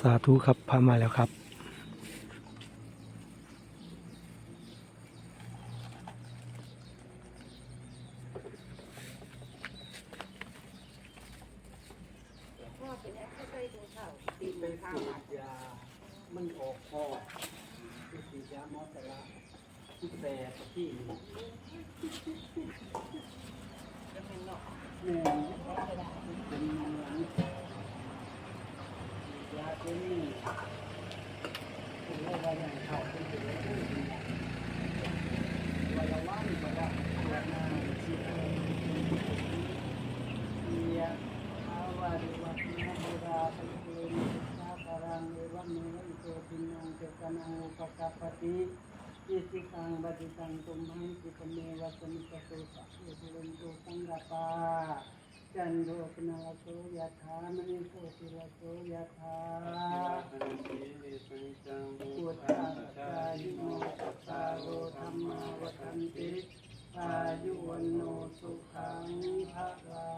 สาธุครับพามาแล้วครับมันออกคอที่สียามอสลาที่แต่ที่ ตัวนี้เป็นอะไรอย่างเขาเป็นตัวนี้วันละวันบอกว่าวันหน้าสิอียอาวาริวัฒนาบุราปริปุเรนสาคารังเอวัมเมวะอิโตปินังเจกานังอุปกัปปติอิสิตังบัติตังตุมหังกิปเมวะสมิจตุสัพเพปุเรนตุสังกปา จันโทปนาโสยะถามณิโสติลโสยะถาพุทธัสสะยิโนตัสสะโลธรรมาวันติอายุวันโนสุขังภะลัง